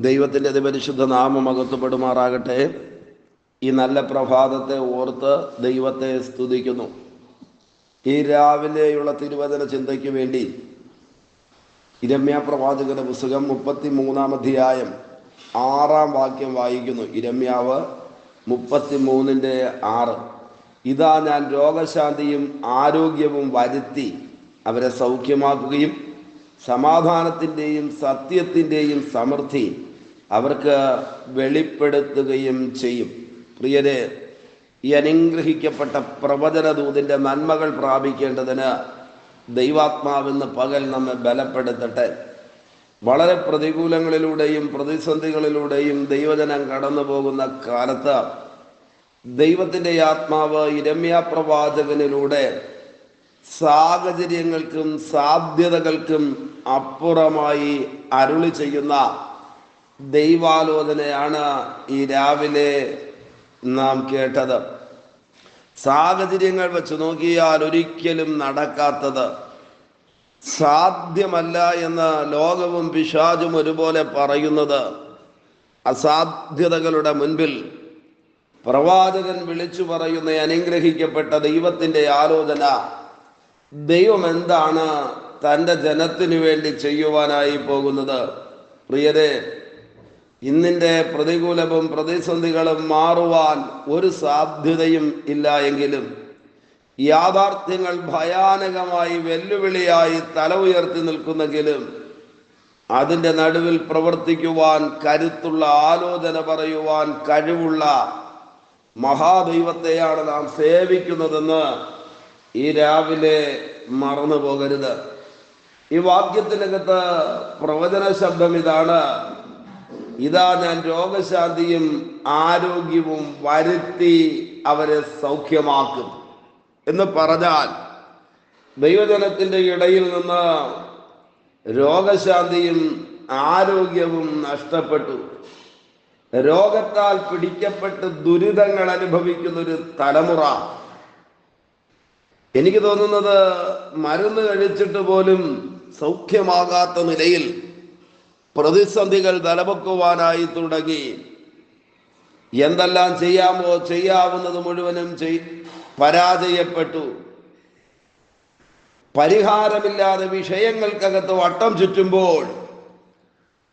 ദൈവത്തിന്റെ അതിപരിശുദ്ധ നാമം അകത്തുപെടുമാറാകട്ടെ ഈ നല്ല പ്രഭാതത്തെ ഓർത്ത് ദൈവത്തെ സ്തുതിക്കുന്നു. ഈ രാവിലെയുള്ള തിരുവചന ചിന്തയ്ക്ക് വേണ്ടി ഇരമ്യ പ്രവാചകന്റെ പുസ്തകം മുപ്പത്തി മൂന്നാം അധ്യായം ആറാം വാക്യം വായിക്കുന്നു. ഇരമ്യാവ് മുപ്പത്തി മൂന്നിന്റെ ആറ്. ഇതാ ഞാൻ രോഗശാന്തിയും ആരോഗ്യവും വരുത്തി അവരെ സൗഖ്യമാക്കുകയും സമാധാനത്തിന്റെയും സത്യത്തിന്റെയും സമൃദ്ധി അവർക്ക് വെളിപ്പെടുത്തുകയും ചെയ്യും. പ്രിയരെ ഈ അനുഗ്രഹിക്കപ്പെട്ട പ്രവചനദൂതിന്റെ നന്മകൾ പ്രാപിക്കേണ്ടതിന് ദൈവാത്മാവെന്ന് പകൽ നമ്മെ ബലപ്പെടുത്തട്ടെ. വളരെ പ്രതികൂലങ്ങളിലൂടെയും പ്രതിസന്ധികളിലൂടെയും ദൈവജനം കടന്നു പോകുന്ന കാലത്ത് ദൈവത്തിന്റെ ആത്മാവ് ഇരമ്യ പ്രവാചകനിലൂടെ സാഹചര്യങ്ങൾക്കും സാധ്യതകൾക്കും അപ്പുറമായി അരുളി ചെയ്യുന്ന ദൈവാലോചനയാണ് ഈ രാവിലെ നാം കേട്ടത്. സാഹചര്യങ്ങൾ വെച്ച് നോക്കിയാൽ ഒരിക്കലും നടക്കാത്തത്. സാധ്യമല്ല എന്ന് ലോകവും പിശാചും ഒരുപോലെ പറയുന്നത് അസാധ്യതകളുടെ മുൻപിൽ പ്രവാചകൻ വിളിച്ചു പറയുന്ന അനുഗ്രഹിക്കപ്പെട്ട ദൈവത്തിന്റെ ആലോചന ദൈവം എന്താണ് തന്റെ ജനത്തിനു വേണ്ടി ചെയ്യുവാനായി പോകുന്നത്? പ്രിയരെ ഇന്നിന്റെ പ്രതികൂലവും പ്രതിസന്ധികളും മാറുവാൻ ഒരു സാധ്യതയും ഇല്ല എങ്കിലും യാഥാർത്ഥ്യങ്ങൾ ഭയാനകമായി വെല്ലുവിളിയായി തല ഉയർത്തി നിൽക്കുന്നെങ്കിലും അതിന്റെ നടുവിൽ പ്രവർത്തിക്കുവാൻ കരുത്തുള്ള ആലോചന പറയുവാൻ കഴിവുള്ള മഹാദൈവത്തെയാണ് നാം സേവിക്കുന്നതെന്ന് ഈ രാവിലെ മറന്നു പോകരുത് ഈ വാക്യത്തിനകത്ത് പ്രവചന ശബ്ദം ഇതാണ്. ഇതാ ഞാൻ രോഗശാന്തിയും ആരോഗ്യവും വരുത്തി അവരെ സൗഖ്യമാക്കും. എന്ന് പറഞ്ഞാൽ ദൈവജനത്തിന്റെ ഇടയിൽ നിന്ന് രോഗശാന്തിയും ആരോഗ്യവും നഷ്ടപ്പെട്ടു. രോഗത്താൽ പിടിക്കപ്പെട്ട് ദുരിതങ്ങൾ അനുഭവിക്കുന്ന ഒരു തലമുറ. എനിക്ക് തോന്നുന്നത് മരുന്ന് കഴിച്ചിട്ട് പോലും സൗഖ്യമാകാത്ത നിലയിൽ പ്രതിസന്ധികൾ തലപൊക്കുവാനായി തുടങ്ങി. എന്തെല്ലാം ചെയ്യാമോ ചെയ്യാവുന്നത് മുഴുവനും ചെയ് പരാജയപ്പെട്ടു. പരിഹാരമില്ലാതെ വിഷയങ്ങൾക്കകത്ത് വട്ടം ചുറ്റുമ്പോൾ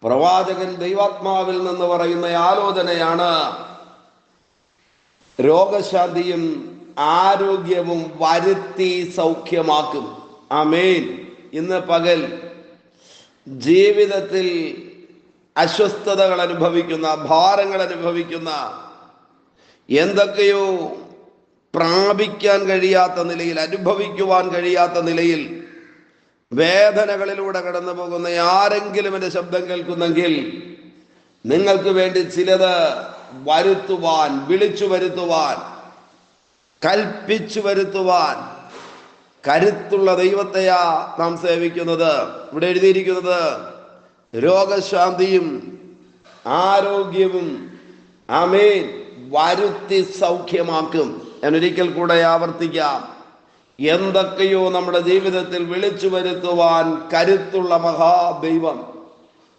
പ്രവാചകൻ ദൈവാത്മാവിൽ നിന്ന് പറയുന്ന ആലോചനയാണ് രോഗശാന്തിയും ആരോഗ്യവും വരുത്തി സൗഖ്യമാക്കും. ആ മെയിൻ ഇന്ന് പകൽ ജീവിതത്തിൽ അസ്വസ്ഥതകൾ അനുഭവിക്കുന്ന ഭാരങ്ങൾ അനുഭവിക്കുന്ന എന്തൊക്കെയോ പ്രാപിക്കാൻ കഴിയാത്ത നിലയിൽ അനുഭവിക്കുവാൻ കഴിയാത്ത നിലയിൽ വേദനകളിലൂടെ കടന്നു പോകുന്ന ആരെങ്കിലും എന്റെ ശബ്ദം കേൾക്കുന്നെങ്കിൽ നിങ്ങൾക്ക് വേണ്ടി ചിലത് വരുത്തുവാൻ വിളിച്ചു വരുത്തുവാൻ കൽപ്പിച്ചു വരുത്തുവാൻ കരുത്തുള്ള ദൈവത്തെയാ നാം സേവിക്കുന്നത്. ഇവിടെ എഴുതിയിരിക്കുന്നത് രോഗശാന്തിയും ആരോഗ്യവും ആമേൻ. വരുത്തി സൗഖ്യമാക്കും. ഞാൻ ഒരിക്കൽ കൂടെ ആവർത്തിക്കാം. എന്തൊക്കെയോ നമ്മുടെ ജീവിതത്തിൽ വിളിച്ചു വരുത്തുവാൻ കരുത്തുള്ള മഹാദൈവം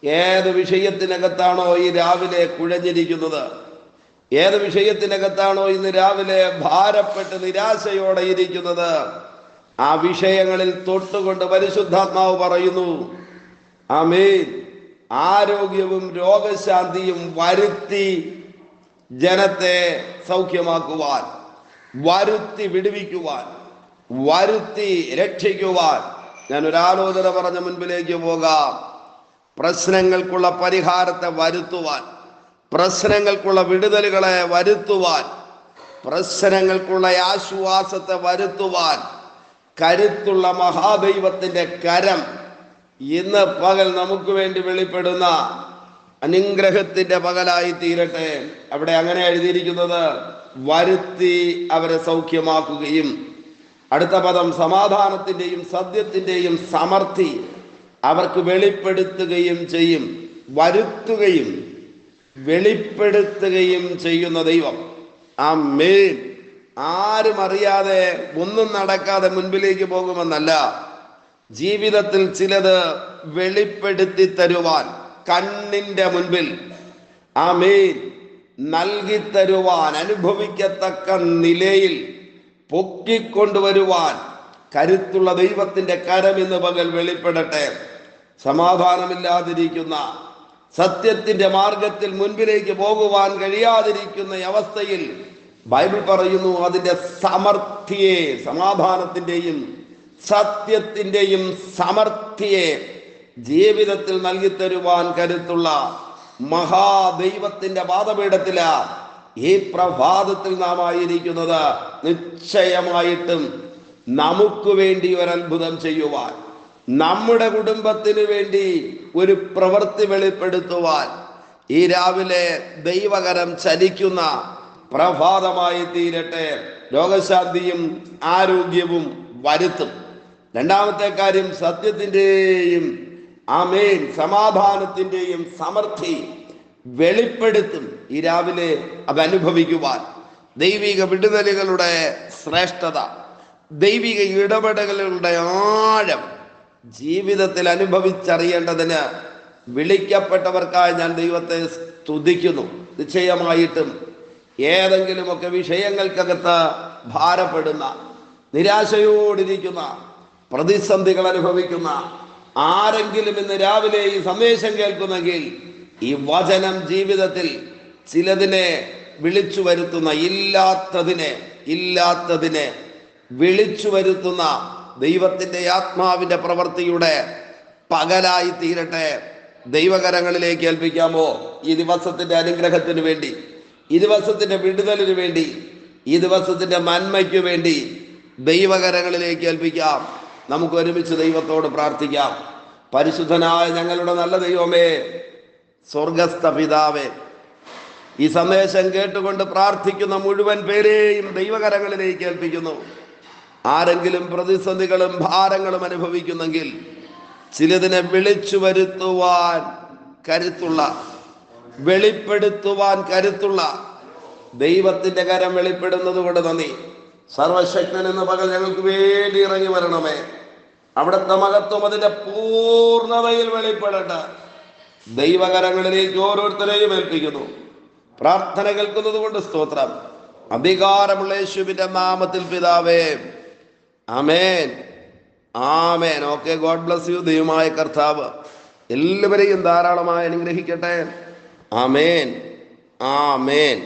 ഏത് വിഷയത്തിനകത്താണോ ഈ രാവിലെ കുഴഞ്ഞിരിക്കുന്നത്? ഏത് വിഷയത്തിനകത്താണോ ഇന്ന് രാവിലെ ഭാരപ്പെട്ട് നിരാശയോടെ ഇരിക്കുന്നത്? ആ വിഷയങ്ങളിൽ തൊട്ടുകൊണ്ട് പരിശുദ്ധാത്മാവ് പറയുന്നു ആമേൻ. ആരോഗ്യവും രോഗശാന്തിയും വരുത്തി ജനത്തെ സൗഖ്യമാക്കുവാൻ വരുത്തി വിടുവിക്കുവാൻ വരുത്തി രക്ഷിക്കുവാൻ. ഞാൻ ഒരു ആലോചന പറഞ്ഞ മുൻപിലേക്ക് പോകാം. പ്രശ്നങ്ങൾക്കുള്ള പരിഹാരത്തെ വരുത്തുവാൻ പ്രശ്നങ്ങൾക്കുള്ള വിടുതലുകളെ വരുത്തുവാൻ പ്രശ്നങ്ങൾക്കുള്ള ആശ്വാസത്തെ വരുത്തുവാൻ കരുത്തുള്ള മഹാദൈവത്തിന്റെ കരം ഇന്ന് പകൽ നമുക്ക് വേണ്ടി വെളിപ്പെടുന്ന അനുഗ്രഹത്തിന്റെ പകലായി തീരട്ടെ. അവിടെ അങ്ങനെ എഴുതിയിരിക്കുന്നത് വരുത്തി അവരെ സൗഖ്യമാക്കുകയും അടുത്ത പദം സമാധാനത്തിന്റെയും സത്യത്തിന്റെയും സമർത്ഥി അവർക്ക് വെളിപ്പെടുത്തുകയും ചെയ്യും. വരുത്തുകയും വെളിപ്പെടുത്തുകയും ചെയ്യുന്ന ദൈവം. ആ മേൻ ആരും അറിയാതെ ഒന്നും നടക്കാതെ മുൻപിലേക്ക് പോകുമെന്നല്ല. ജീവിതത്തിൽ ചിലത് വെളിപ്പെടുത്തി തരുവാൻ കണ്ണിന്റെ മുൻപിൽ ആ മീൻ നൽകി തരുവാൻ അനുഭവിക്കത്തക്ക നിലയിൽ പൊക്കിക്കൊണ്ടുവരുവാൻ കരുത്തുള്ള ദൈവത്തിന്റെ കരം ഇന്ന് പകൽ വെളിപ്പെടട്ടെ. സമാധാനമില്ലാതിരിക്കുന്ന സത്യത്തിന്റെ മാർഗത്തിൽ മുൻപിലേക്ക് പോകുവാൻ കഴിയാതിരിക്കുന്ന അവസ്ഥയിൽ ബൈബിൾ പറയുന്നു അതിന്റെ സമർത്ഥിയെ സമാധാനത്തിന്റെയും സത്യത്തിന്റെയും സമർത്ഥിയെ ജീവിതത്തിൽ നൽകി തരുവാൻ കരുത്തുള്ള മഹാദൈവത്തിന്റെ വാദപീഠത്തില ഈ പ്രഭാതത്തിൽ നാം ആയിരിക്കുന്നത്. നിശ്ചയമായിട്ടും നമുക്ക് വേണ്ടി ഒരു അത്ഭുതം ചെയ്യുവാൻ നമ്മുടെ കുടുംബത്തിന് വേണ്ടി ഒരു പ്രവൃത്തി വെളിപ്പെടുത്തുവാൻ ഈ രാവിലെ ദൈവകരം ചലിക്കുന്ന പ്രഭാതമായി തീരട്ടെ. രോഗശാന്തിയും ആരോഗ്യവും വരുത്തും. രണ്ടാമത്തെ കാര്യം സത്യത്തിന്റെയും ആമേൻ സമാധാനത്തിന്റെയും സമൃദ്ധി വെളിപ്പെടുത്തും ഈ രാവിലെ അത് അനുഭവിക്കുവാൻ. ദൈവിക വിടുതലുകളുടെ ശ്രേഷ്ഠത ദൈവിക ഇടപെടലുകളുടെ ആഴം ജീവിതത്തിൽ അനുഭവിച്ചറിയേണ്ടതിന് വിളിക്കപ്പെട്ടവർക്കായി ഞാൻ ദൈവത്തെ സ്തുതിക്കുന്നു. നിശ്ചയമായിട്ടും ഏതെങ്കിലുമൊക്കെ വിഷയങ്ങൾക്കകത്ത് ഭാരപ്പെടുന്ന നിരാശയോടിരിക്കുന്ന പ്രതിസന്ധികൾ അനുഭവിക്കുന്ന ആരെങ്കിലും ഇന്ന് രാവിലെ ഈ സന്ദേശം കേൾക്കുന്നെങ്കിൽ ഈ വചനം ജീവിതത്തിൽ ചിലതിനെ വിളിച്ചു വരുത്തുന്ന ഇല്ലാത്തതിനെ ഇല്ലാത്തതിനെ വിളിച്ചു വരുത്തുന്ന ദൈവത്തിന്റെ ആത്മാവിന്റെ പ്രവൃത്തിയുടെ പകലായി തീരട്ടെ. ദൈവകരങ്ങളിലേക്ക് ഏൽപ്പിക്കാമോ ഈ ദിവസത്തിന്റെ അനുഗ്രഹത്തിന് വേണ്ടി? ഈ ദിവസത്തിന്റെ വിടുതലിനു വേണ്ടി ഈ ദിവസത്തിന്റെ നന്മയ്ക്കു വേണ്ടി ദൈവകരങ്ങളിലേക്ക് ഏൽപ്പിക്കാം. നമുക്ക് ഒരുമിച്ച് ദൈവത്തോട് പ്രാർത്ഥിക്കാം. പരിശുദ്ധനായ ഞങ്ങളുടെ നല്ല ദൈവമേ സ്വർഗസ്ഥ പിതാവേ ഈ സന്ദേശം കേട്ടുകൊണ്ട് പ്രാർത്ഥിക്കുന്ന മുഴുവൻ പേരെയും ദൈവകരങ്ങളിലേക്ക് ഏൽപ്പിക്കുന്നു. ആരെങ്കിലും പ്രതിസന്ധികളും ഭാരങ്ങളും അനുഭവിക്കുന്നെങ്കിൽ ചിലതിനെ വിളിച്ചു വരുത്തുവാൻ കരുത്തുള്ള വെളിപ്പെടുത്തുവാൻ കരുത്തുള്ള ദൈവത്തിന്റെ കരം വെളിപ്പെടുന്നത് കൊണ്ട് നന്ദി. സർവശക്തൻ എന്ന പകൽ ഞങ്ങൾക്ക് വേണ്ടി ഇറങ്ങി വരണമേ. അവിടുത്തെ മഹത്വം അതിന്റെ പൂർണതയിൽ വെളിപ്പെടട്ടെ. ദൈവകരങ്ങളിലേക്ക് ഓരോരുത്തരെയും ഏൽപ്പിക്കുന്നു. പ്രാർത്ഥന കേൾക്കുന്നത് കൊണ്ട് സ്തോത്രം. അധികാരമുള്ള യേശുവിന്റെ നാമത്തിൽ പിതാവേ. അമേൻ ആമേൻ. Okay God bless you. ദൈവമായ കർത്താവ് എല്ലാവരെയും ധാരാളമായി അനുഗ്രഹിക്കട്ടെ. ആമേൻ ആമേൻ